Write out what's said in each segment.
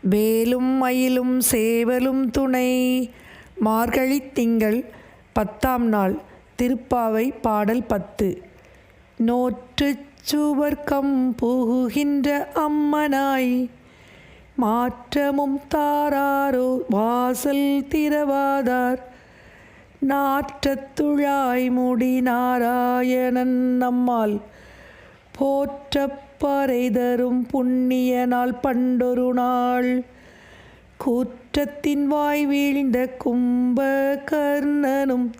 வேலும் மயிலும் சேவலும் துணை. மார்கழி திங்கள் பத்தாம் நாள் திருப்பாவை பாடல் பத்து. நோற்று சுவர்க்கம் புகுகின்ற அம்மனாய் மாற்றமும் தாராரோ வாசல் திரவாதார் நாற்றத்துழாய் முடி நாராயணன் நம்மால் போற்றப்பறை தரும் புண்ணிய நாள் பண்டொரு நாள். கூற்றத்தின் வாய் வீழ்ந்த கும்ப கர்ணனும்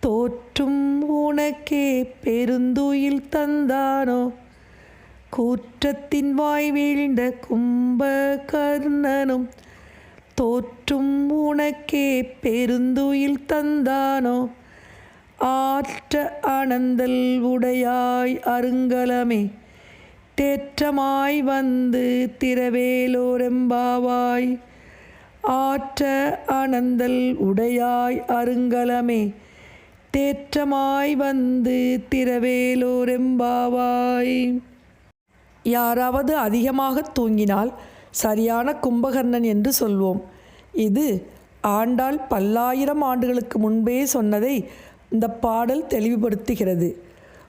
தோற்றும் உனக்கே பெருந்துயில் தந்தானோ? கூற்றத்தின் வாய் வீழ்ந்த கும்ப கர்ணனும் தோற்றும் உனக்கே பெருந்துயில் தந்தானோ? ஆற்ற அனந்தல் உடையாய் அருங்கலமே. தேற்றமாய் வந்து திரவேலோரெம்பாவாய் ஆற்ற அனந்தல் உடையாய் அருங்கலமே. தேற்றமாய் வந்து திரவேலோரெம்பாவாய் யாராவது அதிகமாக தூங்கினால் சரியான கும்பகர்ணன் என்று சொல்வோம். இது ஆண்டாள் பல்லாயிரம் ஆண்டுகளுக்கு முன்பே சொன்னதை இந்த பாடல் தெளிவுபடுத்துகிறது.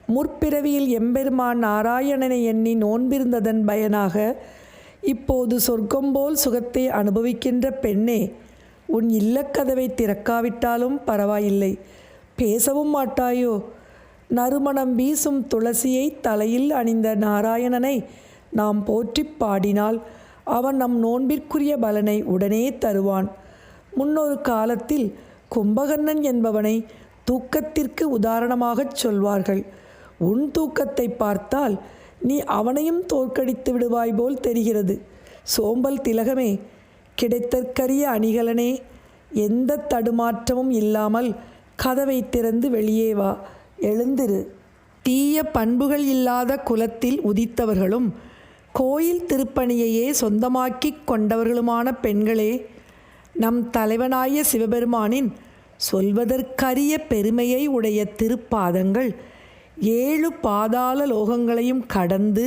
முற்பிறவியில் எம்பெருமான் நாராயணனை எண்ணி நோன்பிருந்ததன் பயனாக இப்போது சொர்க்கம் போல் சுகத்தை அனுபவிக்கின்ற பெண்ணே உன் இல்லக்கதவை திறக்காவிட்டாலும் பரவாயில்லை. பேசவும் மாட்டாயோ? நறுமணம் வீசும் துளசியை தலையில் அணிந்த நாராயணனை நாம் போற்றிப் பாடினால் அவன் நம் நோன்பிற்குரிய பலனை உடனே தருவான். முன்னொரு காலத்தில் கும்பகர்ணன் என்பவனை தூக்கத்திற்கு உதாரணமாகச் சொல்வார்கள். உன் தூக்கத்தை பார்த்தால் நீ அவனையும் தோற்கடித்து விடுவாய் போல் தெரிகிறது. சோம்பல் திலகமே கிடைத்தற்கரிய அணிகலனே எந்த தடுமாற்றமும் இல்லாமல் கதவை திறந்து வெளியே வா. எழுந்திரு. தீய பண்புகள் இல்லாத குலத்தில் உதித்தவர்களும் கோயில் திருப்பணியையே சொந்தமாக்கிக் கொண்டவர்களுமான பெண்களே நம் தலைவனாய சிவபெருமானின் சொல்வதற்கரிய பெருமையை உடைய திருப்பாதங்கள் ஏழு பாதாள லோகங்களையும் கடந்து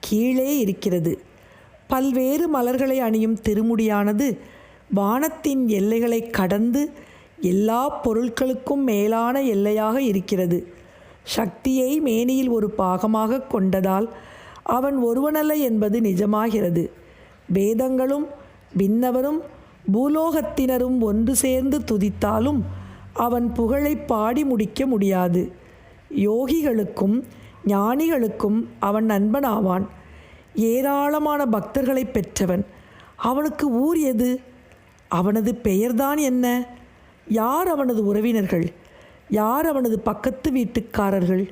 கீழே இருக்கிறது. பல்வேறு மலர்களை அணியும் திருமுடியானது வானத்தின் எல்லைகளை கடந்து எல்லா பொருட்களுக்கும் மேலான எல்லையாக இருக்கிறது. சக்தியை மேனியில் ஒரு பாகமாக கொண்டதால் அவன் ஒருவனல்ல என்பது நிஜமாகிறது. வேதங்களும் விண்ணவரும் பூலோகத்தினரும் ஒன்று சேர்ந்து துதித்தாலும் அவன் புகழை பாடி முடிக்க முடியாது. யோகிகளுக்கும் ஞானிகளுக்கும் அவன் நண்பனாவான். ஏராளமான பக்தர்களை பெற்றவன். அவனுக்கு ஊர் எது? அவனது பெயர்தான் என்ன? யார் அவனது உறவினர்கள்? யார் அவனது பக்கத்து வீட்டுக்காரர்கள்?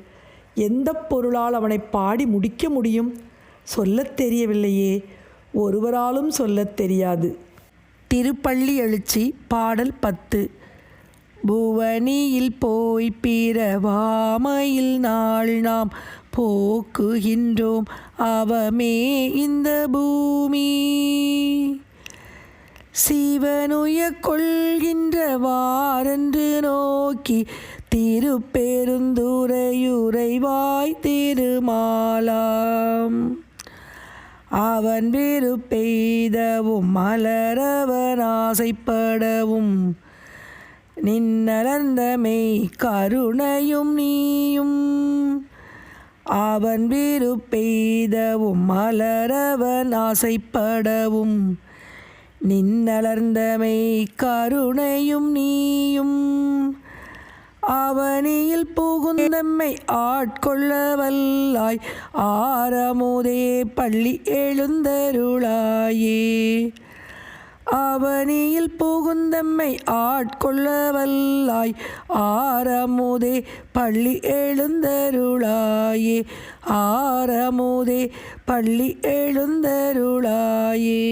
எந்த பொருளால் அவனை பாடி முடிக்க முடியும்? சொல்லத் தெரியவில்லையே. ஒருவராலும் சொல்லத் தெரியாது. திருப்பள்ளி எழுச்சி பாடல் பத்து. புவனியில் போய் பிறவாமையில் நாள் நாம் போக்குகின்றோம் அவமே இந்த பூமி. சிவனுய கொள்கின்ற வாரென்று நோக்கி திருப்பெருந்துரையுறைவாய் திருமாலாம். அவன் வெறு பெய்தவும் மலரவன் ஆசைப்படவும். நின்னலர்ந்த மெய் கருணையும் நீயும். அவன் வீறு பெய்தவும் மலரவன் ஆசைப்படவும். நின்னலர்ந்த மெய் கருணையும் நீயும். அவனியில் புகுந்தம்மை ஆட்கொள்ள வல்லாய் ஆரமுதே பள்ளி எழுந்தருளாயே. அவனியில் புகுந்தம்மை ஆட்கொள்ள வல்லாய் ஆரமுதே பள்ளி எழுந்தருளாயே. ஆரமுதே பள்ளி எழுந்தருளாயே.